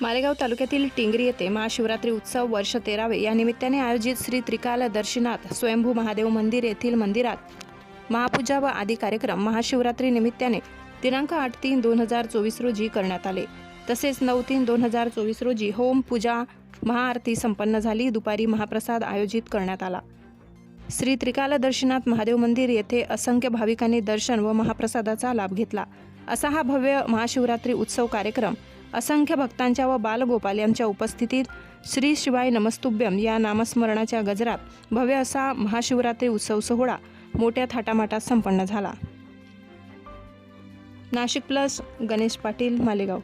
मालेगाव तालुक्यातील टिंगरी येथे महाशिवरात्री उत्सव वर्ष तेरावे या निमित्ताने आयोजित श्री त्रिकाल दर्शनात स्वयंभू महादेव मंदिर येथील मंदिरात महापूजा व आदी कार्यक्रम महाशिवरात्री निमित्ताने दिनांक आठ तीन दोन हजार चोवीस रोजी करण्यात आले. तसेच नऊ तीन दोन हजार चोवीस रोजी होम पूजा महाआरती संपन्न झाली. दुपारी महाप्रसाद आयोजित करण्यात आला. श्री त्रिकाल दर्शनात महादेव मंदिर येथे असंख्य भाविकांनी दर्शन व महाप्रसादाचा लाभ घेतला. असा हा भव्य महाशिवरात्री उत्सव कार्यक्रम असंख्य भक्तांच्या व बालगोपाल यांच्या उपस्थितीत श्री शिवाय नमस्तुभ्यम या नामस्मरणाच्या गजरात भव्य असा महाशिवरात्री उत्सव सोहळा मोठ्या थाटामाटात संपन्न झाला. नाशिक प्लस गणेश पाटील मालेगाव.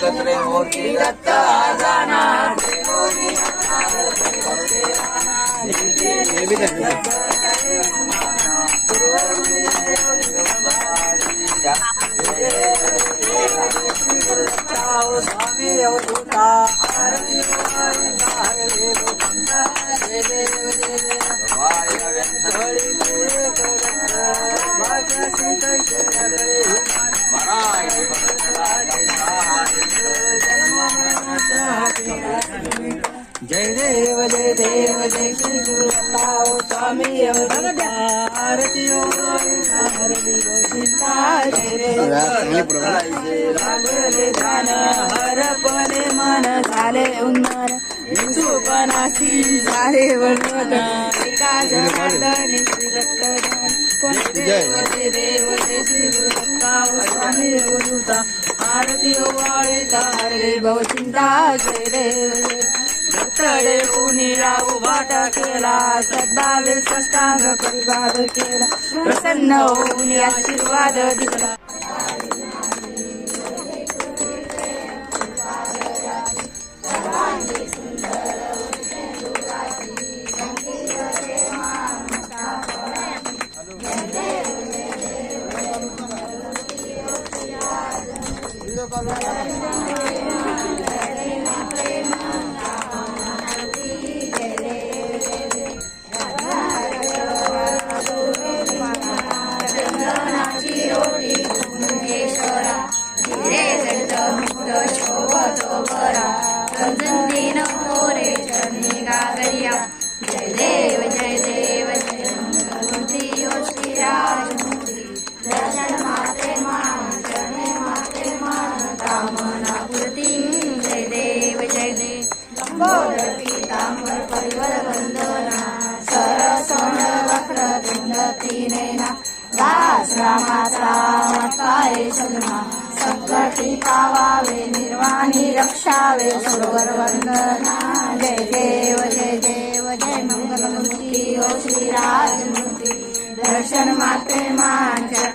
ಕತ್ರೆ ಹೋಗಿ ದತ್ತ ಆದಾನ ಸ್ವಾಮಿ ಅವರು जय देव जय देव जय श्री गुरु स्वामी आरती लागले हरपणे मन झाले उन्नर विसुपनासी झाले वर्णन एका जनार्दनी श्री दत्त जय देव जय। श्री गुरु स्वामी अवधूता आरती ओ वाळीता हरे भवचिंता जय देव जय भक्तडे उनिला उभाट केला सद्भावे सष्टांग परिवाद केला. प्रसन्न होऊन आशीर्वाद दिला. दास रामाचा सदमा संकटी पावावे निर्वाणी रक्षावे सरोवर वंदना जय